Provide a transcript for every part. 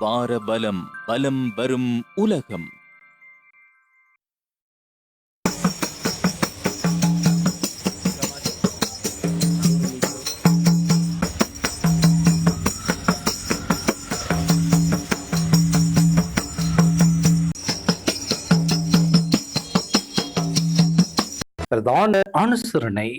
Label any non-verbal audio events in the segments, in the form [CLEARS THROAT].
வார பலம் பலம் வரும் உலகம். பிரதான அனுசரணை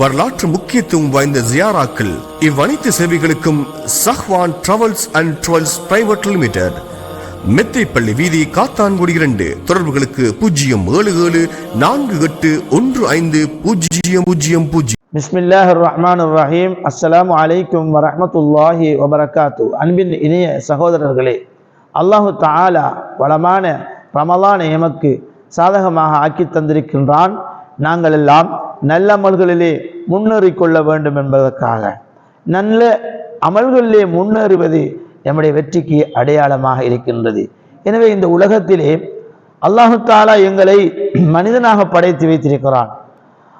வரலாற்று முக்கியத்துவம் வாய்ந்த ஜியாராக்கள் இவ்வனைத்து சேவைகளுக்கும் Sahwan travels and travels private limited Methaipalli வீதி காத்தான்குடி இரண்டு தொடர்புகளுக்கு பூஜ்ஜியம் ஏழு ஏழு நான்கு எட்டு ஒன்று ஐந்து பூஜ்ஜியம் பூஜ்ஜியம் பூஜ்ஜியம். பிஸ்மில்லாஹ் ரஹ்மான் ரஹீம் அஸ்லாம் அலைக்கும் வரமத்துல்லாஹி வபரகாத்து அன்பின் இனிய சகோதரர்களே அல்லாஹு தாலா வளமான ரமலானை எமக்கு சாதகமாக ஆக்கி தந்திருக்கின்றான். நாங்கள் எல்லாம் நல்ல அமல்களிலே முன்னேறி கொள்ள வேண்டும் என்பதற்காக. நல்ல அமல்களிலே முன்னேறுவது நம்முடைய வெற்றிக்கு அடையாளமாக இருக்கின்றது. எனவே இந்த உலகத்திலே அல்லாஹு தாலா எங்களை மனிதனாக படைத்து வைத்திருக்கிறான்.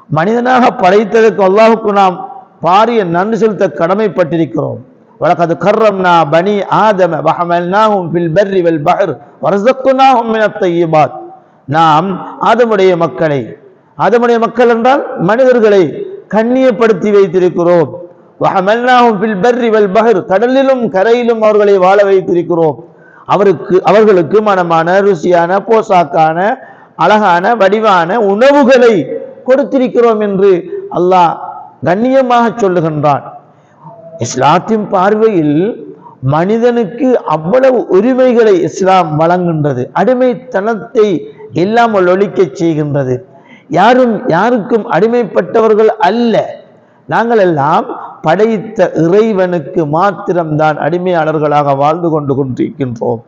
மனிதனாக படைத்ததற்கு அல்லாஹுக்கு நாம் பாரிய நன்றி செலுத்த கடமைப்பட்டிருக்கிறோம். வழக்கது கர்ரம்னா பனி ஆதம வஹமல்னாஹும் ஃபில் பர்ரி வல் பஹர் வரசக்குனாஹும் மினத் தய்யிபாத் நாம் ஆதமுடைய மக்களை ஆதமுடைய மக்கள் என்றால் மனிதர்களை கண்ணியப்படுத்தி வைத்திருக்கிறோம். கடலிலும் கரையிலும் அவர்களை வாழ வைத்திருக்கிறோம். அவருக்கு அவர்களுக்கு மனமான ருசியான போசாக்கான அழகான வடிவான உணவுகளை கொடுத்திருக்கிறோம் என்று அல்லாஹ் கண்ணியமாக சொல்லுகின்றான். இஸ்லாத்தின் பார்வையில் மனிதனுக்கு அவ்வளவு உரிமைகளை இஸ்லாம் வழங்குகின்றது. அடிமைத்தனத்தை இல்லாமல் ஒழிக்க செய்கின்றது. யாரும் யாருக்கும் அடிமைப்பட்டவர்கள் அல்ல. நாங்கள் எல்லாம் படைத்த இறைவனுக்கு மாத்திரம்தான் அடிமையாளர்களாக வாழ்ந்து கொண்டு கொண்டிருக்கின்றோம்.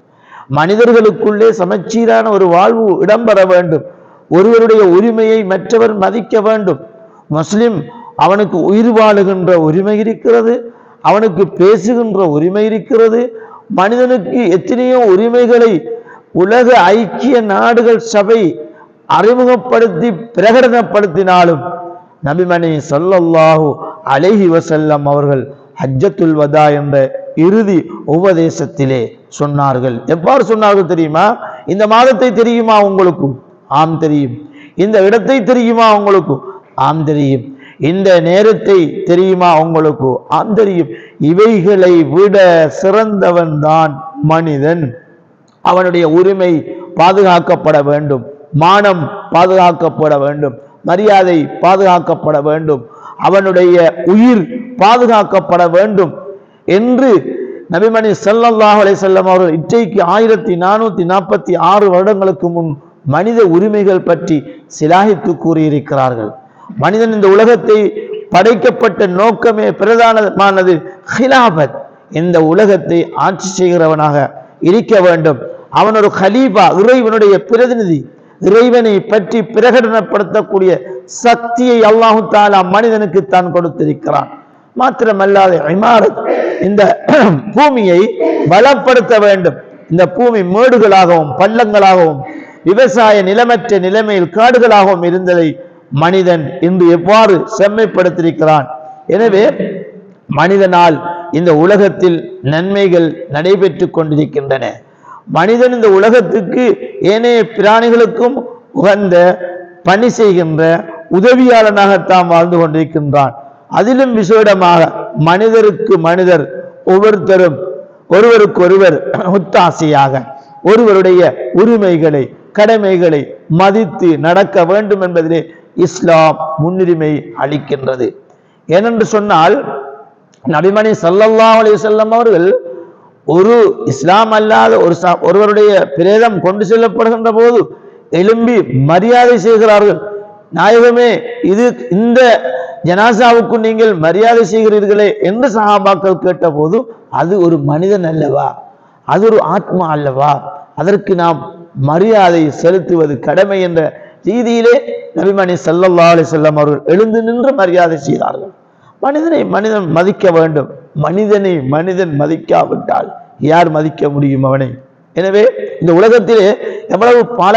மனிதர்களுக்குள்ளே சமச்சீரான ஒரு வாழ்வு இடம்பெற வேண்டும். ஒருவருடைய உரிமையை மற்றவர் மதிக்க வேண்டும். முஸ்லிம் அவனுக்கு உயிர் வாழுகின்ற உரிமை இருக்கிறது அவனுக்கு பேசுகின்ற உரிமை இருக்கிறது மனிதனுக்கு எத்தனையோ உரிமைகளை உலக ஐக்கிய நாடுகள் சபை அறிமுகப்படுத்தி பிரகடனப்படுத்தினாலும் நபிமணி சொல்லல்லாஹு அழகி வசல்லம் அவர்கள் ஹஜ்ஜத்துல் வதா என்ற இறுதி உபதேசத்திலே சொன்னார்கள். எவ்வாறு சொன்னார்கள் தெரியுமா? இந்த மாதத்தை தெரியுமா உங்களுக்கு ஆம் தெரியும். இந்த இடத்தை தெரியுமா உங்களுக்கு ஆம் தெரியும். இந்த நேரத்தை தெரியுமா உங்களுக்கு ஆம் தெரியும். இவைகளை விட சிறந்தவன் தான் மனிதன். அவனுடைய உரிமை பாதுகாக்கப்பட வேண்டும். மானம் பாதுகாக்கப்பட வேண்டும். மரியாதை பாதுகாக்கப்பட வேண்டும். அவனுடைய உயிர் பாதுகாக்கப்பட வேண்டும். என்று நபிமணி செல்லல்லாஹ் அலைஹி வஸல்லம் அவர்கள் இச்சைக்கு ஆயிரத்தி நானூத்தி நாற்பத்தி ஆறு வருடங்களுக்கு முன் மனித உரிமைகள் பற்றி சிலாகித்து கூறியிருக்கிறார்கள். மனிதன் இந்த உலகத்தை படைக்கப்பட்ட நோக்கமே பிரதானமானது ஹிலாபத். இந்த உலகத்தை ஆட்சி செய்கிறவனாக இருக்க வேண்டும். அவன் ஒரு ஹலீபா இறைவனுடைய பிரதிநிதி. இறைவனை பற்றி பிரகடனப்படுத்தக்கூடிய சக்தியை அல்லாஹு தாலா மனிதனுக்கு தான் கொடுத்திருக்கிறான். மாத்திரமல்லாத இமாரத் இந்த [CLEARS THROAT] பூமியை பலப்படுத்த வேண்டும். இந்த பூமி மேடுகளாகவும் பள்ளங்களாகவும் விவசாய நிலமற்ற நிலைமையில் காடுகளாகவும் இருந்ததை மனிதன் இன்று எவ்வாறு செம்மைப்படுத்தியிருக்கிறான்? எனவே மனிதனால் இந்த உலகத்தில் நன்மைகள் நடைபெற்றுக் கொண்டிருக்கின்றன. மனிதன் இந்த உலகத்துக்கு ஏனைய பிராணிகளுக்கும் உகந்த பணி செய்கின்ற உதவியாளனாகத்தான் வாழ்ந்து கொண்டிருக்கின்றான். அதிலும் விசேடமாக மனிதருக்கு மனிதர் ஒவ்வொருத்தரும் ஒருவருக்கு ஒருவர் ஒத்தாசையாக ஒருவருடைய உரிமைகளை கடமைகளை மதித்து நடக்க வேண்டும் என்பதிலே இஸ்லாம் முன்னுரிமை அளிக்கின்றது. ஏனென்று சொன்னால் நபிமணி சல்லல்லா அலி செல்லம் அவர்கள் ஒரு இஸ்லாம் அல்லாத ஒரு ச- ஒருவருடைய பிரேதம் கொண்டு செல்லப்படுகின்ற போது எழும்பி மரியாதை செய்கிறார்கள். நாயகமே இது இந்த ஜனாசாவுக்கு நீங்கள் மரியாதை செய்கிறீர்களே என்று சஹாபாக்கள் கேட்டபோது அது ஒரு மனிதன் அல்லவா? அது ஒரு ஆத்மா அல்லவா? அதற்கு நாம் மரியாதை செலுத்துவது கடமை என்ற ரீதியிலே நபிமணி ஸல்லல்லாஹு அலைஹி அவர்கள் எழுந்து நின்று மரியாதை செய்தார்கள். மனிதனை மனிதன் மதிக்க வேண்டும். மனிதனை மனிதன் மதிக்காவிட்டால் யார் மதிக்க முடியும் அவனை? எனவே இந்த உலகத்திலே எவ்வளவு பல